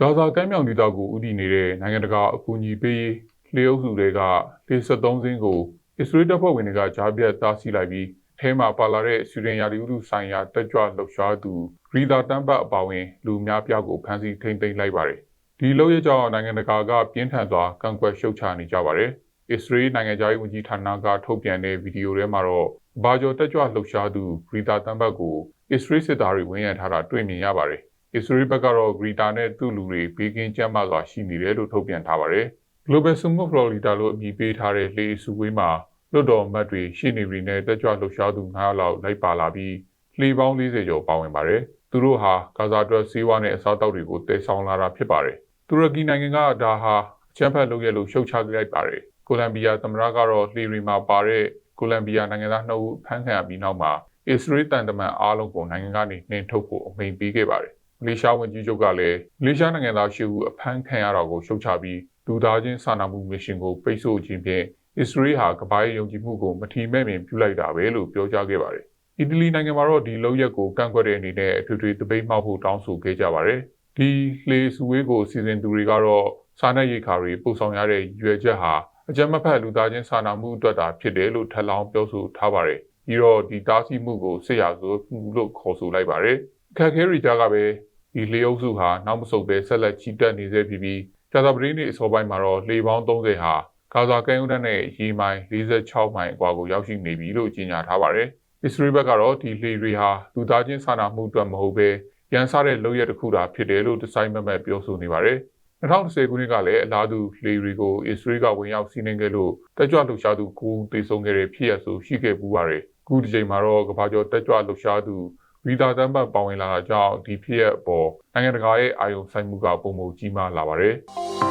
ဂါဇာကမ်းမြောင်ဒေသကိုဥတီနေတဲ့နိုင်ငံတကာအကူအညီပေးရေးလျှို့စုတွေကလေ73စင်းကိုအစ္စရေးတပ်ဖွဲ့ဝင်တွေကကြားပြတ်တားဆီးလိုက်ပြီးအဲမှာပါလာတဲ့ဆွေဒင်ယာဒီဥတုဆိုင်ရာတက်ကြွလှုပ်ရှားသူဂရီတာတမ်ဘတ်အပါအဝင်လူအများပြားကိုဖမ်းဆီးထိန်းသိမ်းလိုက်ပါတယ်။ဒီလောက်ရကြောင်းနိုင်ငံတကာကပြင်းထန်စွာကန့်ကွက်ရှုတ်ချနေကြပါတယ်။အစ္စရေးနိုင်ငံသားရေးဝန်ကြီးဌာနကထုတ်ပြန်တဲ့ဗီဒီယိုထဲမှာတော့ဘာကျော်တက်ကြွလှုပ်ရှားသူဂရီတာတမ်ဘတ်ကိုအစ္စရေးစစ်သားတွေဝင်ရထားတာတွေ့မြင်ရပါတယ်။ အစ္စရေးဘက်ကတော့ဂရီတာနဲ့သူ့လူတွေဘေးကင်းကျန်းမာစွာရှိနေတယ်လို့ထုတ်ပြန်ထားပါတယ်။ Global Sumo Florida လို့အမည်ပေးထားတဲ့လေအစုဝေးမှာလွတ်တော်အမတ်တွေရှေ့နေတွေနဲ့တက်ကြွလှုပ်ရှားသူ9လောက်လိုက်ပါလာပြီးလှေပေါင်း40ကျော်ပါဝင်ပါတယ်။သူတို့ဟာဂါဇာအတွက်စီးဝါးနဲ့အစားအသောက်တွေကိုတည်ဆောင်လာတာဖြစ်ပါတယ်။တူရကီနိုင်ငံကဒါဟာအချမ်းဖက်လုပ်ရလို့ရှုတ်ချလိုက်ပါတယ်။ကိုလံဘီယာသမ္မတကတော့လှေတွေမှာပါတဲ့ကိုလံဘီယာနိုင်ငံသား2ဦးဖမ်းခံရပြီးနောက်မှာအစ္စရေးတန်တမန်အားလုံးကိုနိုင်ငံကနေနှင်ထုတ်ဖို့အမိန့်ပေးခဲ့ပါတယ်။ မလေးရှားဝန်ကြီးချုပ်ကလည်းမလေးရှားနိုင်ငံသားရှိဦးအဖမ်းခံရတာကိုရှုတ်ချပြီးလူသားချင်းစာနာမှုမစ်ရှင်ကိုပိတ်ဆို့ခြင်းဖြင့်အစ္စရေးဟာကမ္ဘာရဲ့ယုံကြည်မှုကိုမထီမဲ့မြင်ပြုလိုက်တာပဲလို့ပြောကြားခဲ့ပါတယ်။အီတလီနိုင်ငံမှာတော့ဒီလောက်ရက်ကိုကန့်ကွက်တဲ့အနေနဲ့အထွေထွေတပိတ်မှောက်ဖို့တောင်းဆိုခဲ့ကြပါတယ်။ဒီလေစုဝေးကိုစီစဉ်သူတွေကတော့စာနယ်ရိတ်ခါတွေပို့ဆောင်ရတဲ့ရွယ်ချက်ဟာအကြမ်းမဖက်လူသားချင်းစာနာမှုအတွက်သာဖြစ်တယ်လို့ထပ်လောင်းပြောဆိုထားပါတယ်။ပြီးတော့ဒီတားဆီးမှုကိုစစ်ရာဇဝမှုလို့ခေါ်ဆိုလိုက်ပါတယ်။ ခက်ခဲရီတာကပဲဒီလေအုပ်စုဟာနောက်မဆုတ်ပဲဆက်လက်ချီတက်နေစေပြီးပြီးကြာသပတေးနေ့အစောပိုင်းမှာတော့လေပေါင်း30ဟာဂါဇာကမ်းရိုးတန်းနဲ့ရေမိုင်46မိုင်အကွာကိုရောက်ရှိနေပြီလို့ကြေညာထားပါတယ်။အစ္စရေးဘက်ကတော့ဒီလေတွေဟာလူသားချင်းစာနာမှုအတွက်မဟုတ်ဘဲရန်စားတဲ့လုပ်ရတစ်ခုသာဖြစ်တယ်လို့ဒီဇိုင်းမက်မက်ပြောဆိုနေပါတယ်။2010ခုနှစ်ကလည်းအလားတူလေတွေကိုအစ္စရေးကဝင်ရောက်စီးနှင်းခဲ့လို့တက်ကြွလှုပ်ရှားသူကိုတေဆုံးခဲ့တဲ့ဖြစ်ရဆိုရှိခဲ့ပူပါတယ်။အခုဒီချိန်မှာတော့ကမ္ဘာကျော်တက်ကြွလှုပ်ရှားသူ ရီတာတမ်ဘတ်ပါဝင်လာတာကြောင့်ဒီဖြစ်ရအပေါ်နိုင်ငံတကာရဲ့အာရုံစိုက်မှုကပုံမကြီးမားလာပါတယ်။